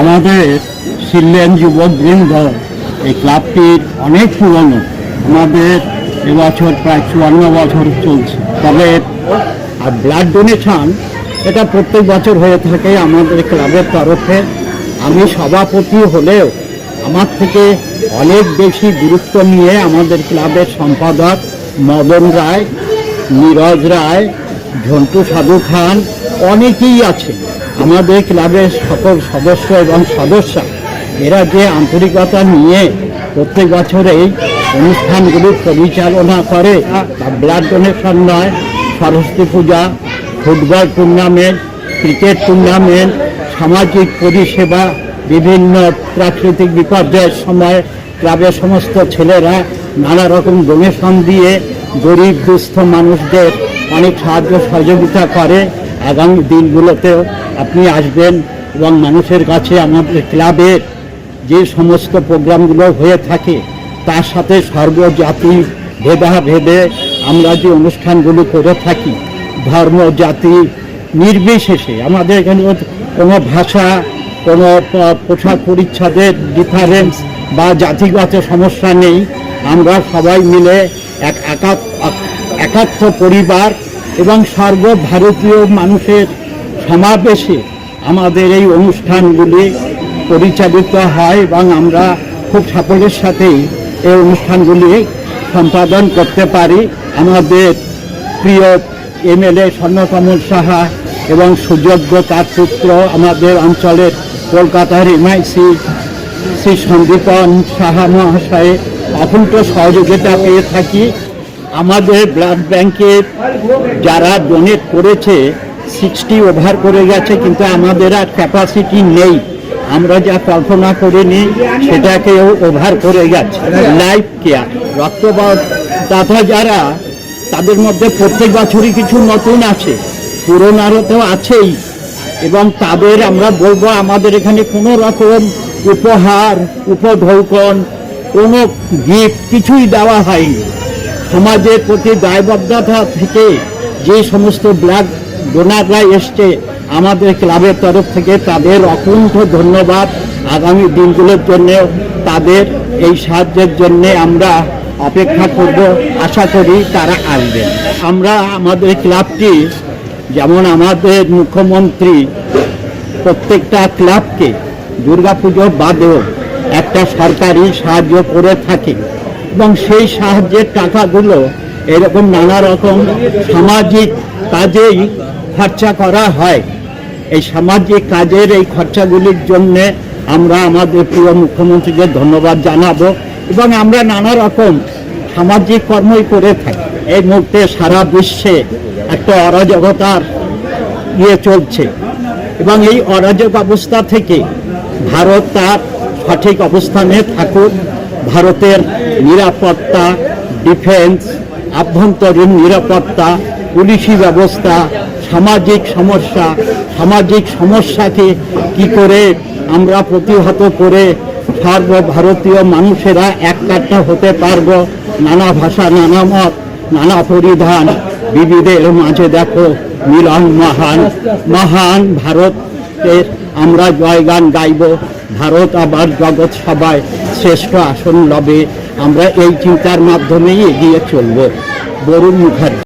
আমাদের সিললেন যুবকবৃন্দ এই ক্লাবটির অনেক পুরনো। আমাদের এবছর প্রায় চুয়ান্ন বছর চলছে। তবে আর ব্লাড ডোনেশন এটা প্রত্যেক বছর হয়ে থাকে আমাদের ক্লাবের তরফে। আমি সভাপতি হলেও আমার থেকে অনেক বেশি গুরুত্ব নিয়ে আমাদের ক্লাবের সম্পাদক মদন রায়, নীরজ রায়, ঝন্টু সাধু খান, অনেকেই আছে আমাদের ক্লাবের সকল সদস্য এবং সদস্যা, এরা যে আন্তরিকতা নিয়ে প্রত্যেক বছর এই অনুষ্ঠানগুলি পরিচালনা করে, তা ব্লাড ডোনেশন নয়, Saraswati Puja, football tournament cricket tournament সামাজিক পরিষেবা, বিভিন্ন প্রাকৃতিক বিপর্যয়ের সময় ক্লাবের সমস্ত ছেলেরা নানা রকম ডোনেশন দিয়ে গরিব, দুস্থ মানুষদের অনেক সাহায্য সহযোগিতা করে। আগামী দিনগুলোতেও আপনি আসবেন এবং মানুষের কাছে আমাদের ক্লাবের যে সমস্ত প্রোগ্রামগুলো হয়ে থাকে, তার সাথে সর্বজাতি ভেদাভেদে আমরা যে অনুষ্ঠানগুলো করে থাকি ধর্ম জাতি নির্বিশেষে, আমাদের এখানে কোনো ভাষা, কোনো পোশাক পরিচ্ছদের ডিফারেন্স বা জাতিগত সমস্যা নেই। আমরা সবাই মিলে একা- একাত্ম পরিবার এবং সর্বভারতীয় মানুষের সমাবেশে আমাদের এই অনুষ্ঠানগুলি পরিচালিত হয় এবং আমরা খুব সাফল্যের সাথেই এই অনুষ্ঠানগুলি সম্পাদন করতে পারি। আমাদের প্রিয় এমএলএ স্বর্ণকমল সাহা এবং সুযোগ্য তার পুত্র আমাদের অঞ্চলের কলকাতার এমআইসি শ্রী সন্দীপন সাহা মহাশয়ের অকুণ্ঠ সহযোগিতা পেয়ে থাকি। আমাদের ব্লাড ব্যাংকে যারা ডোনেট করেছে সিক্সটি ওভার করে গেছে, কিন্তু আমাদের আর ক্যাপাসিটি নেই। আমরা যা কল্পনা করিনি সেটাকেও ওভার করে গেছে লাইফ কেয়ার রক্তপাত রক্তদাতা যারা তাদের মধ্যে প্রত্যেক বছরই কিছু নতুন আছে, পুরোনারও তো আছেই। এবং তাদের আমরা বলব, আমাদের এখানে কোনো রকম উপহার, উপঢৌকন, কোনো গিফট কিছুই দেওয়া হয়নি। সমাজের প্রতি দায়বদ্ধতা থেকে যে সমস্ত ব্লাড ডোনাররা এসছে আমাদের ক্লাবের তরফ থেকে তাদের অকুণ্ঠ ধন্যবাদ আগামী দিনগুলোর জন্য, তাদের এই সাহায্যের জন্য আমরা অপেক্ষা করব। আশা করি তারা আসবেন। আমরা আমাদের ক্লাবটি, যেমন আমাদের মুখ্যমন্ত্রী, প্রত্যেকটা ক্লাবকে দুর্গাপুজো বাদেও একটা সরকারি সাহায্য করে থাকে এবং সেই সাহায্যের টাকাগুলো এরকম নানা রকম সামাজিক কাজেই খরচা করা হয়। এই সামাজিক কাজের এই খরচাগুলির জন্য আমরা আমাদের প্রিয় মুখ্যমন্ত্রীকে ধন্যবাদ জানাব এবং আমরা নানা রকম সামাজিক কর্মই করে থাকি। এই মুহূর্তে সারা বিশ্বে একটা অরাজকতার ইয়ে চলছে এবং এই অরাজক অবস্থা থেকে ভারত তার সঠিক অবস্থানে থাকুক। ভারতের নিরাপত্তা, ডিফেন্স, আভ্যন্তরীণ নিরাপত্তা, পুলিশি ব্যবস্থা সামাজিক সমস্যা, সামাজিক সমস্যাকে কি করে আমরা প্রতিহত করে সর্বভারতীয় মানুষেরা এক কাট্টা হতে পারব? নানা ভাষা, নানা মত, নানা পরিধান। বিবিধের মাঝে দেখো মিলন মহান। মহান ভারতের আমরা জয়গান গাইব। ভারত আবার জগৎ সবাই শ্রেষ্ঠ আসন লবে। আমরা এই চিন্তার মাধ্যমেই এগিয়ে চলব। বরুণ মুখার্জি।